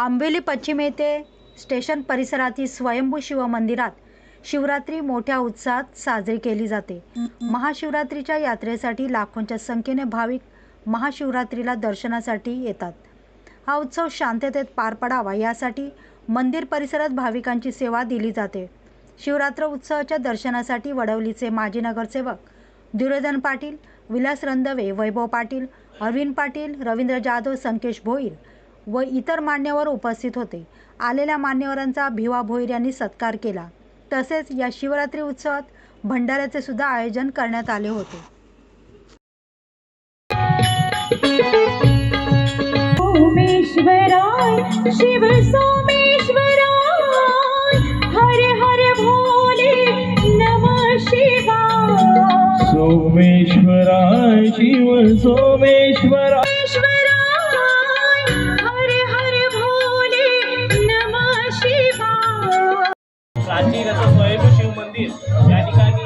आंबेली पश्चिम येथे स्टेशन परिसरातील स्वयंभू शिव मंदिरात शिवरात्री मोठ्या उत्साहात साजरी केली जाते. महाशिवरात्रीच्या यात्रेसाठी लाखोंच्या संख्येने भाविक महाशिवरात्रीला दर्शनासाठी येतात. हा उत्सव शांततेत पार पडावा यासाठी मंदिर परिसरात भाविकांची सेवा दिली जाते. शिवरात्र उत्सवाच्या दर्शनासाठी वडवलीचे माजी नगरसेवक दुर्योधन पाटील विलास रंदवे वैभव पाटील अरविंद पाटील रवींद्र जाधव संकेश भोईर व इतर मान्यवर उपस्थित होते. आलेल्या मान्यवरांचा भिवा भोईर यांनी सत्कार केला. तसेच या शिवरात्री उत्सवात भंडाऱ्याचे सुद्धा आयोजन करण्यात आले होते. सोमेश्वराय शिव सोमेश्वराय हर हर भोले नमः शिवाय. सोमेश्वराय शिव सोमेश्वराय. प्राचीन असं स्वयंभू शिव मंदिर या ठिकाणी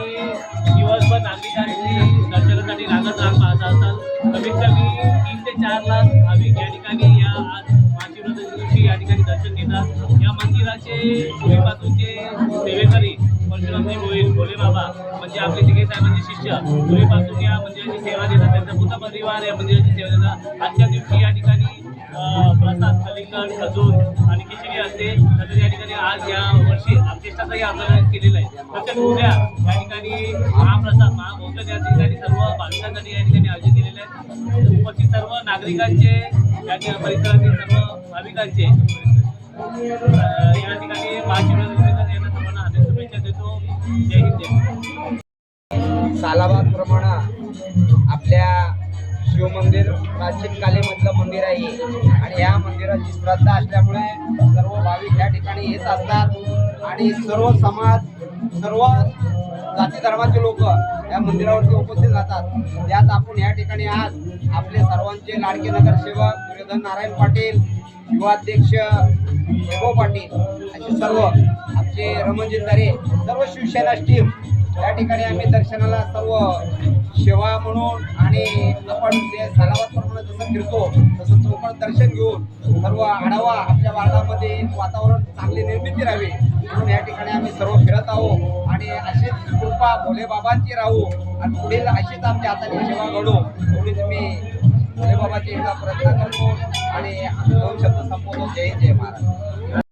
दिवसभर नागरिकांनी दर्शनासाठी लागत राहत पाहत असतात. कमीत कमी तीन ते चार लाख भाविक या ठिकाणी या आज महाशिवरात्री दिवशी या ठिकाणी दर्शन घेतात. या मंदिराचे पूर्वीपासूनचे सेवेकरी परशुरामजी भोईर भोले बाबा म्हणजे आपले तिघे साहेबांचे शिष्य पूर्वीपासून या मंदिराची सेवा देतात. त्यांचा पूर्ण परिवार या मंदिराची सेवा देतात. आजच्या दिवशी या ठिकाणी प्रसाद कलिंगण खजूर आणि खिचडी असते. तसेच या ठिकाणी आज या वर्षी ऑर्केस्ट्राचाही आंदोलन केलेलं आहे. तसेच उद्या या ठिकाणी महाप्रसाद महाभोजन या ठिकाणी सर्व भाविकांसाठी या ठिकाणी आयोजित केलेले आहे उपस्थित सर्व नागरिकांचे या परिसरातील सर्व भाविकांचे या ठिकाणी महाशिवरात्री यांना सर्वांना हार्दिक शुभेच्छा देतो. जय हिंद सालाबादप्रमाणे मंदिर प्राचीन कालीमधलं मंदिर आहे आणि या मंदिराची श्रद्धा असल्यामुळे सर्व भाविक या ठिकाणी येत असतात. आणि सर्व समाज सर्व जाती धर्माचे लोक या मंदिरावरती उपस्थित राहतात. त्यात आपण या ठिकाणी आज आपले सर्वांचे लाडके नगरसेवक दुर्योधन नारायण पाटील युवाध्यक्ष वैभव पाटील असे सर्व आमचे रमणजी तारे सर्व शिवसेना टीम या ठिकाणी आम्ही दर्शनाला सर्व सेवा म्हणून आणि आपण जे सालाबादप्रमाणे जसं फिरतो तसं चौकट दर्शन घेऊन सर्व आढावा आपल्या वार्डामध्ये वातावरण चांगली निर्मिती राहावी म्हणून या ठिकाणी आम्ही सर्व फिरत आहोत. आणि अशीच कृपा भोले बाबांची राहू आणि पुढील अशीच आमच्या हाताने सेवा घडू पुढे तुम्ही भोले बाबाची एकदा प्रयत्न करतो आणि दोन शब्द संपवतो जय जय महाराज.